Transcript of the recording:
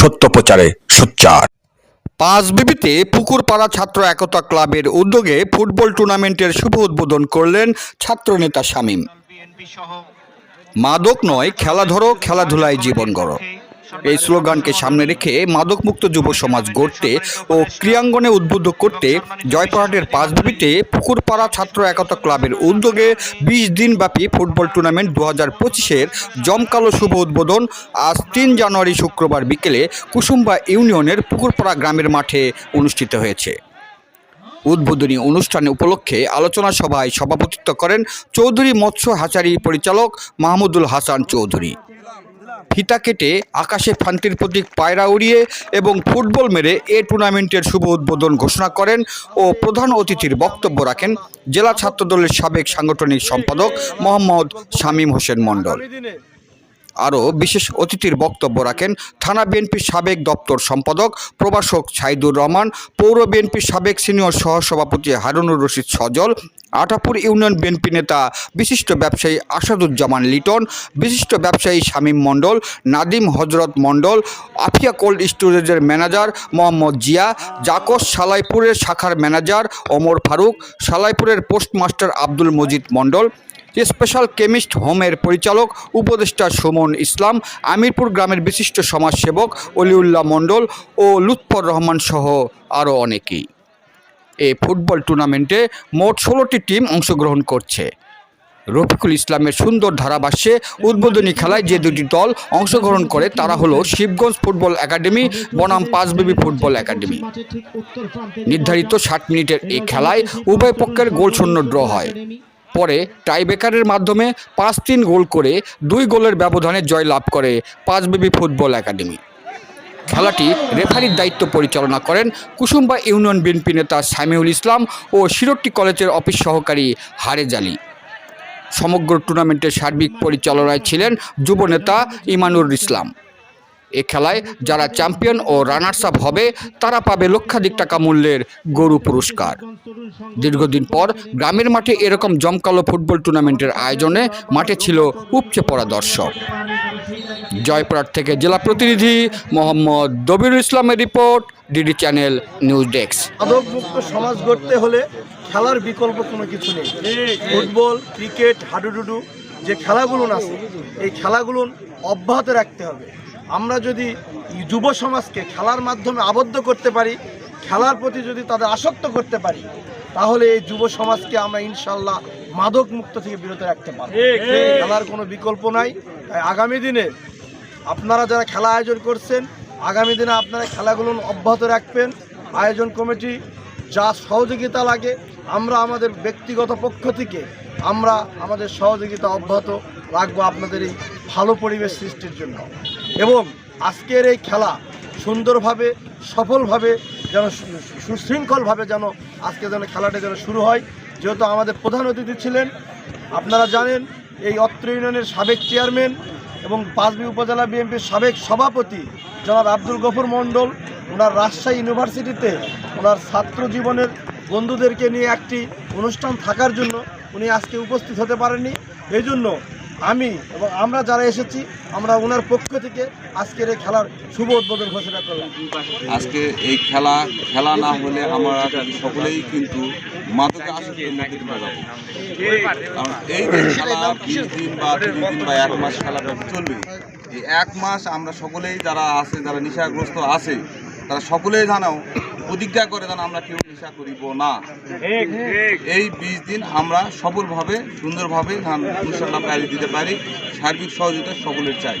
সত্য প্রচারে সোচ্চার। পাঁচ বিবিতে পুকুরপাড়া ছাত্র একতা ক্লাবের উদ্যোগে ফুটবল টুর্নামেন্টের শুভ উদ্বোধন করলেন ছাত্রনেতা শামীম। মাদক নয় খেলা ধরো খেলাধুলায় জীবন গড়ো। এই স্লোগানকে সামনে রেখে মাদকমুক্ত যুব সমাজ গড়তে ও ক্রিয়াঙ্গনে উদ্বুদ্ধ করতে জয়পুরহাটের পাঁচবিবিতে পুকুরপাড়া ছাত্র একতা ক্লাবের উদ্যোগে বিশ দিনব্যাপী ফুটবল টুর্নামেন্ট দু হাজার পঁচিশের জমকালো শুভ উদ্বোধন আজ তিন জানুয়ারি শুক্রবার বিকেলে কুসুম্বা ইউনিয়নের পুকুরপাড়া গ্রামের মাঠে অনুষ্ঠিত হয়েছে। উদ্বোধনী অনুষ্ঠানে উপলক্ষে আলোচনা সভায় সভাপতিত্ব করেন চৌধুরী মৎস্য হাচারি পরিচালক মাহমুদুল হাসান চৌধুরী। ফিতা কেটে আকাশে ফান্তির প্রতীক পায়রা উড়িয়ে এবং ফুটবল মেরে এ টুর্নামেন্টের শুভ উদ্বোধন ঘোষণা করেন ও প্রধান অতিথির বক্তব্য রাখেন জেলা ছাত্রদলের সাবেক সাংগঠনিক সম্পাদক মোহাম্মদ শামীম হোসেন মণ্ডল। আরও বিশেষ অতিথির বক্তব্য রাখেন থানা বিএনপির সাবেক দপ্তর সম্পাদক প্রভাষক সাইদুর রহমান, পৌর বিএনপির সাবেক সিনিয়র সহসভাপতি হারুনুর রশিদ সজল, আটাপুর ইউনিয়ন বিএনপি নেতা বিশিষ্ট ব্যবসায়ী আসাদুজ্জামান লিটন, বিশিষ্ট ব্যবসায়ী শামীম মণ্ডল, নাদিম হজরত মণ্ডল, আফিয়া কোল্ড স্টোরেজের ম্যানেজার মোহাম্মদ জিয়া, জাকস সালাইপুরের শাখার manager Omar Faruk, সালাইপুরের postmaster Abdul Majid Mondal special chemist হোমের পরিচালক, উপদেষ্টা সুমন ইসলাম, আমিরপুর গ্রামের বিশিষ্ট সমাজসেবক অলিউল্লাহ মণ্ডল ও লুৎফর রহমান সহ আরও অনেকেই। এই ফুটবল টুর্নামেন্টে মোট ষোলোটি টিম অংশগ্রহণ করছে। রফিকুল ইসলামের সুন্দর ধারাভাষ্যে উদ্বোধনী খেলায় যে দুটি দল অংশগ্রহণ করে, তারা হলো শিবগঞ্জ ফুটবল একাডেমি, বনাম পাঁচবিবি ফুটবল একাডেমি। নির্ধারিত ষাট মিনিটের এই খেলায় উভয় পক্ষের গোল শূন্য ড্র হয়। পরে টাইব্রেকারের মাধ্যমে পাঁচ তিন গোল করে দুই গোলের ব্যবধানে জয় লাভ করে পাঁচবিবি ফুটবল একাডেমি। খেলাটি রেফারির দায়িত্ব পরিচালনা করেন কুসুম্বা ইউনিয়ন বিএনপি নেতা সামিউল ইসলাম ও শিরোট্টি কলেজের অফিস সহকারী হারেজ আলী। সমগ্র টুর্নামেন্টের সার্বিক পরিচালনায় ছিলেন যুব নেতা ইমানুর ইসলাম। এ খেলায় যারা চ্যাম্পিয়ন ও রানার্স আপ হবে, তারা পাবে লক্ষাধিক টাকা মূল্যের গরু পুরস্কার। দীর্ঘদিন পর গ্রামের মাঠে এরকম জমকালো ফুটবল টুর্নামেন্টের আয়োজনে মাঠে ছিল উপচে পড়া দর্শক। জয়পুরহাট থেকে জেলা প্রতিনিধি মোহাম্মদ দবিরুল ইসলামের report, DD channel news desk. সমাজ গড়তে হলে খেলার বিকল্প কোনো কিছু নেই। ফুটবল, ক্রিকেট, হাডুডুডু, যে খেলাগুলো আছে, এই খেলাগুলো অব্যাহত রাখতে হবে। আমরা যদি যুব সমাজকে খেলার মাধ্যমে আবদ্ধ করতে পারি খেলার প্রতি যদি তাদের আসক্ত করতে পারি তাহলে এই যুব সমাজকে আমরা ইনশাল্লাহ মাদক মুক্ত থেকে বিরত রাখতে পারব। খেলার কোনো বিকল্প নাই। তাই আগামী দিনে আপনারা যারা খেলা আয়োজন করছেন আগামী দিনে আপনারা খেলাগুলো অব্যাহত রাখবেন। আয়োজন কমিটি যা সহযোগিতা লাগে আমরা আমাদের ব্যক্তিগত পক্ষ থেকে আমরা আমাদের সহযোগিতা অব্যাহত রাখব আপনাদের এই ভালো পরিবেশ সৃষ্টির জন্য। এবং আজকের এই খেলা সুন্দরভাবে, সফলভাবে যেন সুশৃঙ্খলভাবে যেন আজকে যেন খেলাটা যেন শুরু হয়। যেহেতু আমাদের প্রধান অতিথি ছিলেন, আপনারা জানেন এই অত্র ইউনিয়নের সাবেক চেয়ারম্যান এবং পাঁচবি উপজেলা বিএনপির সাবেক সভাপতি জনাব আব্দুল গফুর মণ্ডল, ওনার রাজশাহী ইউনিভার্সিটিতে ওনার ছাত্র জীবনের বন্ধুদেরকে নিয়ে একটি অনুষ্ঠান থাকার জন্য উনি আজকে উপস্থিত হতে পারেননি। এই জন্য আমি এবং আমরা যারা এসেছি, আমরা ওনার পক্ষ থেকে আজকের এই খেলার শুভ উদ্বোধন ঘোষণা করলাম। আজকে এই খেলা খেলা না হলে আমরা সকলেই কিন্তু কারণ এই খেলা দিন বা তিরিশ দিন বা এক মাস খেলাটা চলবে, এই এক মাস আমরা সকলেই যারা আছে, যারা নেশাগ্রস্ত আছে তারা সকলেই জানাও প্রতিজ্ঞা করে যেন আমরা কেউ নেশা করিব না। এই বিশ দিন আমরা সফলভাবে সুন্দরভাবে ধান ইনশাল্লাহ পাড়ি দিতে পারি। সার্বিক সহযোগিতা সকলের চাই।